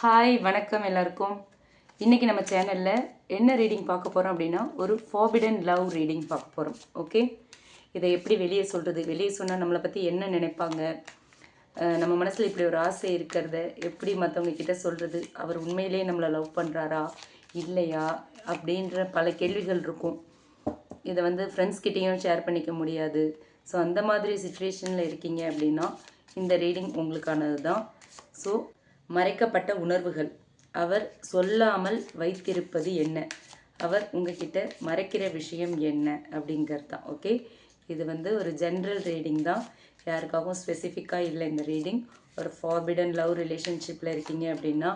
Hi வணக்கம் எல்லாருக்கும். இன்றைக்கி நம்ம சேனலில் என்ன ரீடிங் பார்க்க போகிறோம் அப்படின்னா ஒரு ஃபார்பிடன் லவ் ரீடிங் பார்க்க போகிறோம் ஓகே? இதை எப்படி வெளியே சொல்கிறது வெளியே சொன்னால் நம்மளை பற்றி என்ன நினைப்பாங்க? நம்ம மனசில் இப்படி ஒரு ஆசை இருக்கிறத எப்படி மற்றவங்கக்கிட்ட சொல்கிறது அவர் உண்மையிலேயே நம்மளை லவ் பண்ணுறாரா இல்லையா? அப்படின்ற பல கேள்விகள் இருக்கும். இதை வந்து ஃப்ரெண்ட்ஸ் கிட்டேயும் ஷேர் பண்ணிக்க முடியாது. ஸோ அந்த மாதிரி சுச்சுவேஷனில் இருக்கீங்க அப்படின்னா இந்த ரீடிங் உங்களுக்கானது தான் ஸோ மறைக்கப்பட்ட உணர்வுகள். அவர் சொல்லாமல் வைத்திருப்பது என்ன? அவர் உங்ககிட்ட மறைக்கிற விஷயம் என்ன? அப்படிங்கிறது தான் ஓகே இது வந்து ஒரு ஜென்ரல் ரீடிங் தான். யாருக்காகவும் ஸ்பெசிஃபிக்காக இல்லை இந்த ரீடிங் ஒரு ஃபார்பிடன் லவ் ரிலேஷன்ஷிப்பில் இருக்கீங்க அப்படின்னா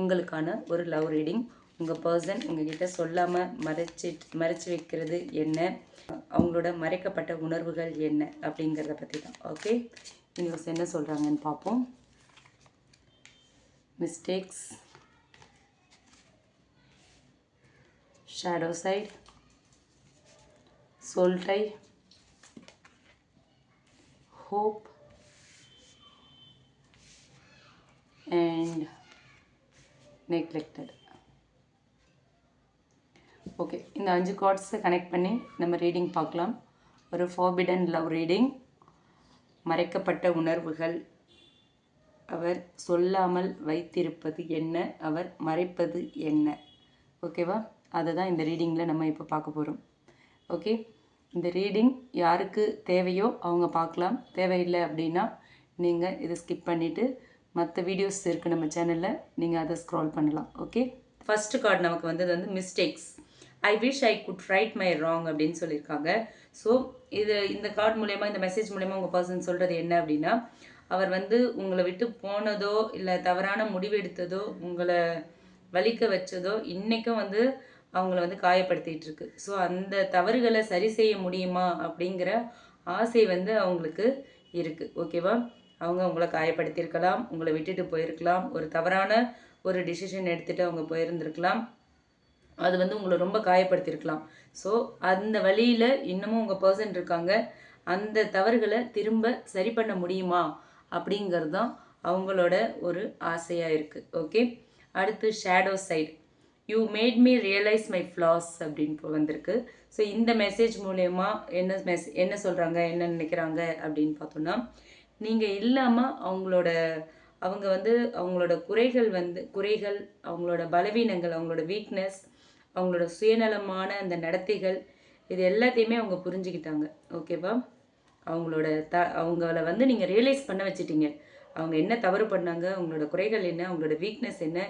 உங்களுக்கான ஒரு லவ் ரீடிங் உங்கள் பர்சன் உங்ககிட்ட சொல்லாமல் மறைச்சி மறைச்சி வைக்கிறது என்ன? அவங்களோட மறைக்கப்பட்ட உணர்வுகள் என்ன? அப்படிங்கிறத பற்றி தான் ஓகே யூனிவர்ஸ் என்ன சொல்கிறாங்கன்னு பார்ப்போம். Mistakes shadow side soul tie hope and neglected. Okay இந்த அஞ்சு கார்ட்ஸை கனெக்ட் பண்ணி நம்ம ரீடிங் பார்க்கலாம். ஒரு ஃபார்பிடன் லவ் ரீடிங் மறைக்கப்பட்ட உணர்வுகள் அவர் சொல்லாமல் வைத்திருப்பது என்ன? அவர் மறைப்பது என்ன? ஓகேவா அதை தான் இந்த ரீடிங்கில் நம்ம இப்போ பார்க்க போகிறோம் ஓகே இந்த ரீடிங் யாருக்கு தேவையோ அவங்க பார்க்கலாம். தேவையில்லை அப்படின்னா நீங்கள் இதை ஸ்கிப் பண்ணிவிட்டு மற்ற வீடியோஸ் இருக்குது நம்ம சேனலில் நீங்கள் அதை ஸ்க்ரால் பண்ணலாம். ஓகே ஃபஸ்ட்டு கார்டு நமக்கு வந்தது வந்து mistakes I wish I could right my wrong அப்படின்னு சொல்லியிருக்காங்க. ஸோ இது இந்த கார்டு மூலயமா இந்த மெசேஜ் மூலயமா உங்கள் பர்சன் சொல்கிறது என்ன அப்படின்னா அவர் வந்து உங்களை விட்டு போனதோ இல்லை தவறான முடிவெடுத்ததோ உங்களை வலிக்க வச்சதோ இன்றைக்கும் வந்து அவங்கள வந்து காயப்படுத்திட்டு இருக்கு. ஸோ அந்த தவறுகளை சரி செய்ய முடியுமா அப்படிங்கிற ஆசை வந்து அவங்களுக்கு இருக்குது ஓகேவா அவங்க உங்களை காயப்படுத்தியிருக்கலாம் உங்களை விட்டுட்டு போயிருக்கலாம். ஒரு தவறான ஒரு டிசிஷன் எடுத்துகிட்டு அவங்க போயிருந்திருக்கலாம். அது வந்து உங்களை ரொம்ப காயப்படுத்தியிருக்கலாம். ஸோ அந்த வழியில் இன்னமும் உங்கள் பர்சன் இருக்காங்க. அந்த தவறுகளை திரும்ப சரி பண்ண முடியுமா அப்படிங்கிறது தான் அவங்களோட ஒரு ஆசையாக இருக்குது ஓகே அடுத்து shadow side you made me realise my flaws அப்படின்னு வந்திருக்கு. ஸோ இந்த மெசேஜ் மூலயமா என்ன மெஸ் என்ன சொல்கிறாங்க என்ன நினைக்கிறாங்க அப்படின்னு பார்த்தோன்னா நீங்கள் இல்லாமல் அவங்களோட அவங்க வந்து அவங்களோட குறைகள் வந்து குறைகள் அவங்களோட பலவீனங்கள் அவங்களோட வீக்னஸ் அவங்களோட சுயநலமான அந்த நடத்தைகள் இது எல்லாத்தையுமே அவங்க புரிஞ்சுக்கிட்டாங்க. ஓகேவா அவங்களோட த அவங்கள வந்து நீங்கள் ரியலைஸ் பண்ண வச்சிட்டீங்க. அவங்க என்ன தவறு பண்ணாங்க அவங்களோட குறைகள் என்ன அவங்களோட வீக்னஸ் என்ன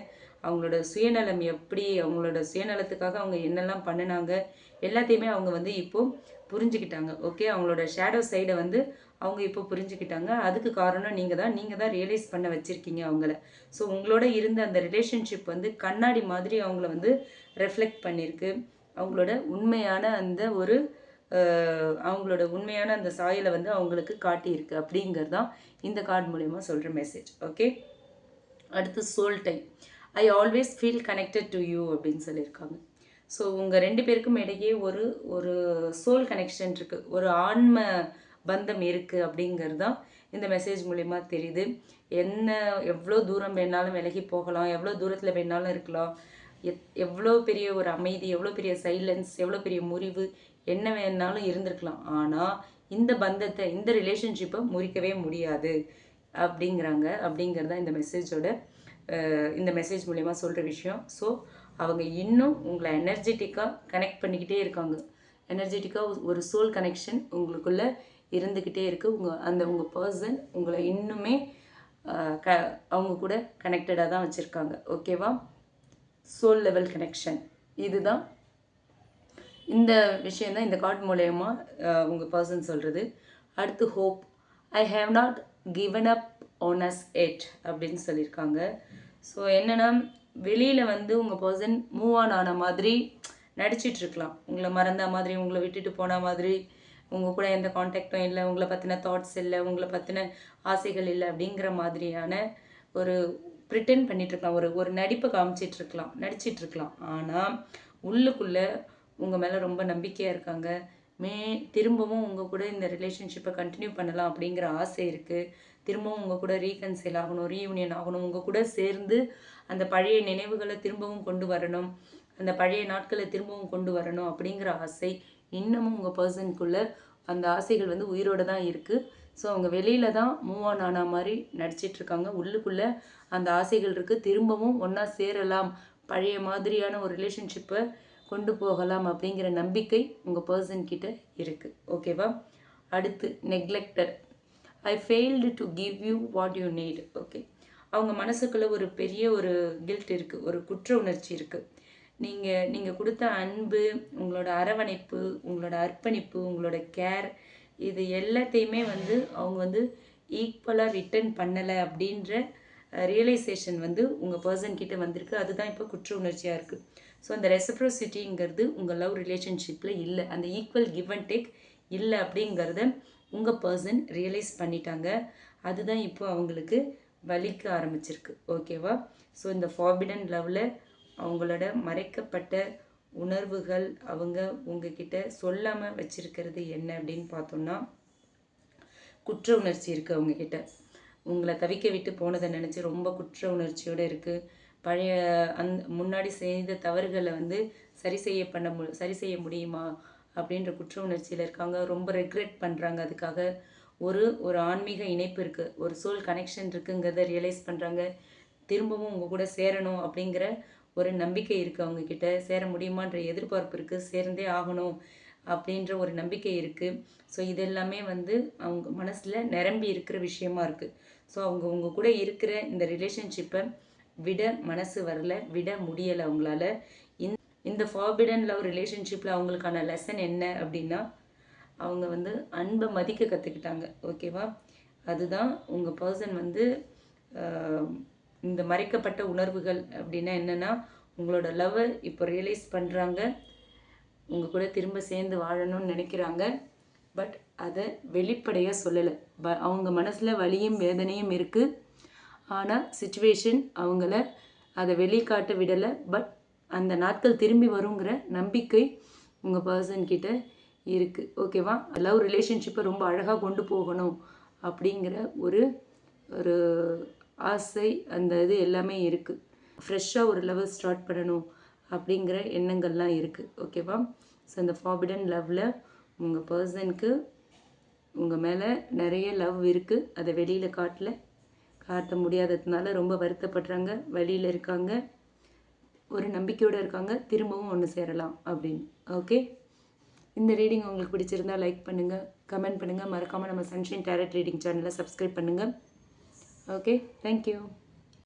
அவங்களோட சுயநலம் எப்படி அவங்களோட சுயநலத்துக்காக அவங்க என்னெல்லாம் பண்ணினாங்க எல்லாத்தையுமே அவங்க வந்து இப்போ புரிஞ்சுக்கிட்டாங்க. ஓகே அவங்களோட ஷேடோ சைடை வந்து அவங்க இப்போ புரிஞ்சுக்கிட்டாங்க. அதுக்கு காரணம் நீங்கள் தான் நீங்கள் தான் ரியலைஸ் பண்ண வச்சுருக்கீங்க அவங்கள. ஸோ உங்களோட இருந்த அந்த ரிலேஷன்ஷிப் வந்து கண்ணாடி மாதிரி அவங்கள வந்து ரெஃப்ளெக்ட் பண்ணியிருக்கு அவங்களோட உண்மையான அந்த ஒரு அவங்களோட உண்மையான அந்த சாயலை வந்து அவங்களுக்கு காட்டியிருக்கு அப்படிங்கிறது தான் இந்த கார்டு மூலயமா சொல்கிற மெசேஜ் ஓகே அடுத்து soul time I always feel connected to you அப்படின்னு சொல்லியிருக்காங்க. ஸோ உங்கள் ரெண்டு பேருக்கும் இடையே ஒரு ஒரு சோல் கனெக்ஷன் இருக்குது ஒரு ஆன்ம பந்தம் இருக்குது அப்படிங்கிறது தான் இந்த மெசேஜ் மூலிமா தெரியுது. என்ன எவ்வளோ தூரம் வேணாலும் விலகி போகலாம் எவ்வளோ தூரத்தில் வேணாலும் இருக்கலாம். எத் எவ்வளோ பெரிய ஒரு அமைதி எவ்வளோ பெரிய சைலன்ஸ் எவ்வளோ பெரிய முறிவு என்ன வேணாலும் இருந்திருக்கலாம். ஆனால் இந்த பந்தத்தை இந்த ரிலேஷன்ஷிப்பை முறிக்கவே முடியாது. அப்படிங்கிறாங்க. அப்படிங்கிறது தான் இந்த மெசேஜோட இந்த மெசேஜ் மூலயமா சொல்கிற விஷயம். ஸோ அவங்க இன்னும் உங்களை எனர்ஜெட்டிக்காக கனெக்ட் பண்ணிக்கிட்டே இருக்காங்க. எனர்ஜெட்டிக்காக ஒரு சோல் கனெக்ஷன் உங்களுக்குள்ளே இருந்துக்கிட்டே இருக்குது உங்கள் அந்த உங்கள் பர்சன் உங்களை இன்னுமே க அவங்க கூட கனெக்டடாக தான் வச்சுருக்காங்க. ஓகேவா சோல் லெவல் கனெக்ஷன் இதுதான் இந்த விஷயம் தான் இந்த கார்டு மூலயமா உங்கள் பர்சன் சொல்கிறது அடுத்து hope I have not given up on as yet அப்படின்னு சொல்லியிருக்காங்க. ஸோ என்னென்னா வெளியில் வந்து உங்கள் பர்சன் மூவ் ஆன் ஆன மாதிரி நடிச்சிட்டு இருக்கலாம். உங்களை மறந்த மாதிரி உங்களை விட்டுட்டு போன மாதிரி உங்கள் கூட எந்த காண்டாக்டும் இல்லை உங்களை பற்றின தாட்ஸ் இல்லை உங்களை பற்றின ஆசைகள் இல்லை அப்படிங்கிற மாதிரியான ஒரு ப்ரிட்டன் பண்ணிகிட்ருக்கலாம் ஒரு ஒரு நடிப்பை காமிச்சிட்டு இருக்கலாம் ஆனால் உள்ளுக்குள்ளே உங்கள் மேலே ரொம்ப நம்பிக்கையாக இருக்காங்க. மே திரும்பவும் உங்கள் கூட இந்த ரிலேஷன்ஷிப்பை கண்டினியூ பண்ணலாம் அப்படிங்கிற ஆசை இருக்குது திரும்பவும் உங்கள் கூட ரீகன்சைல் ஆகணும் ரீயூனியன் ஆகணும். உங்கள் கூட சேர்ந்து அந்த பழைய நினைவுகளை திரும்பவும் கொண்டு வரணும். அந்த பழைய நாட்களை திரும்பவும் கொண்டு வரணும் அப்படிங்கிற ஆசை இன்னமும் உங்கள் பர்சனுக்குள்ளே அந்த ஆசைகள் வந்து உயிரோடு தான் இருக்குது ஸோ அவங்க வெளியில் தான் மூவ் ஆன் ஆன மாதிரி நடிச்சிட்டு இருக்காங்க. உள்ளுக்குள்ளே அந்த ஆசைகள் இருக்குது திரும்பவும் ஒன்றா சேரலாம். பழைய மாதிரியான ஒரு ரிலேஷன்ஷிப்பை கொண்டு போகலாம் அப்படிங்கிற நம்பிக்கை உங்கள் பர்சன் கிட்ட இருக்குது ஓகேவா அடுத்து neglected I failed to give you what you need okay அவங்க மனசுக்குள்ளே ஒரு பெரிய ஒரு கில்ட் இருக்குது ஒரு குற்ற உணர்ச்சி இருக்குது நீங்கள் நீங்கள் கொடுத்த அன்பு உங்களோட அரவணைப்பு உங்களோட அர்ப்பணிப்பு உங்களோட கேர் இது எல்லாத்தையுமே வந்து அவங்க வந்து ஈக்குவலாக ரிட்டர்ன் பண்ணலை அப்படின்ற ரியலைசேஷன் வந்து உங்கள் பர்சன் கிட்ட வந்திருக்கு. அதுதான் இப்போ குற்ற உணர்ச்சியாக இருக்குது ஸோ அந்த ரெசப்ரோசிட்டிங்கிறது உங்கள் லவ் ரிலேஷன்ஷிப்பில் இல்லை. அந்த ஈக்குவல் கிவ் அண்ட் டேக் இல்லை அப்படிங்கிறத உங்கள் பர்சன் ரியலைஸ் பண்ணிட்டாங்க. அதுதான் இப்போ அவங்களுக்கு வலிக்க ஆரம்பிச்சிருக்கு. ஓகேவா ஸோ இந்த ஃபார்பிடன் லவ்வில் அவங்களோட மறைக்கப்பட்ட உணர்வுகள் அவங்க உங்ககிட்ட சொல்லாமல் வச்சிருக்கிறது என்ன அப்படின்னு பார்த்தோம்னா குற்ற உணர்ச்சி இருக்குது அவங்கக்கிட்ட உங்களை தவிக்க விட்டு போனதை நினச்சி ரொம்ப குற்ற உணர்ச்சியோடு இருக்குது பழைய அந் முன்னாடி செய்த தவறுகளை வந்து சரி செய்ய பண்ண மு சரி செய்ய முடியுமா? அப்படின்ற குற்ற உணர்ச்சியில் இருக்காங்க. ரொம்ப ரெக்ரெட் பண்ணுறாங்க அதுக்காக. ஒரு ஒரு ஆன்மீக இணைப்பு இருக்குது ஒரு சோல் கனெக்ஷன் இருக்குங்கிறத ரியலைஸ் பண்ணுறாங்க திரும்பவும் உங்கள் கூட சேரணும் அப்படிங்கிற ஒரு நம்பிக்கை இருக்குது அவங்கக்கிட்ட சேர முடியுமான்ற எதிர்பார்ப்பு இருக்குது சேர்ந்தே ஆகணும் அப்படின்ற ஒரு நம்பிக்கை இருக்குது ஸோ இதெல்லாமே வந்து அவங்க மனசில் நிரம்பி இருக்கிற விஷயமா இருக்குது ஸோ அவங்க உங்க கூட இருக்கிற இந்த ரிலேஷன்ஷிப்பை விட மனசு வரல விட முடியலை அவங்களால. இந்த இந்த ஃபார்பிடன் லவ் ரிலேஷன்ஷிப்பில் அவங்களுக்கான லெசன் என்ன அப்படின்னா அவங்க வந்து அன்பை மதிக்க கற்றுக்கிட்டாங்க ஓகேவா அதுதான் உங்கள் பர்சன் வந்து இந்த மறைக்கப்பட்ட உணர்வுகள் அப்படின்னா என்னென்னா உங்களோட லவ்வை இப்போ ரியலைஸ் பண்ணுறாங்க உங்கள் கூட திரும்ப சேர்ந்து வாழணும்னு நினைக்கிறாங்க. பட் அதை வெளிப்படையாக சொல்லலை. ப அவங்க மனசில் வலியும் வேதனையும் இருக்குது ஆனால் சுச்சுவேஷன் அவங்கள அதை வெளிக்காட்ட விடலை. பட் அந்த நாட்கள் திரும்பி வருங்கிற நம்பிக்கை உங்கள் பர்சன்கிட்ட இருக்குது ஓகேவா லவ் ரிலேஷன்ஷிப்பை ரொம்ப அழகாக கொண்டு போகணும் அப்படிங்கிற ஒரு ஒரு ஆசை அந்த இது எல்லாமே இருக்குது ஃப்ரெஷ்ஷாக ஒரு லவ் ஸ்டார்ட் பண்ணணும் அப்படிங்கிற எண்ணங்கள்லாம் இருக்குது ஓகேவா ஸோ இந்த ஃபாபிடன் லவ்வில் உங்கள் பர்சனுக்கு உங்கள் மேலே நிறைய லவ் இருக்குது அதை வெளியில் காட்டல. காட்ட முடியாததுனால ரொம்ப வருத்தப்படுறாங்க. வழியில் இருக்காங்க. ஒரு நம்பிக்கையோடு இருக்காங்க. திரும்பவும் ஒன்று சேரலாம் அப்படின்னு. ஓகே இந்த ரீடிங் உங்களுக்கு பிடிச்சிருந்தா லைக் பண்ணுங்கள் கமெண்ட் பண்ணுங்கள் மறக்காமல் நம்ம சன்ஷைன் டேரட் ரீடிங் சேனலை சப்ஸ்கிரைப் பண்ணுங்கள் ஓகே தேங்க்யூ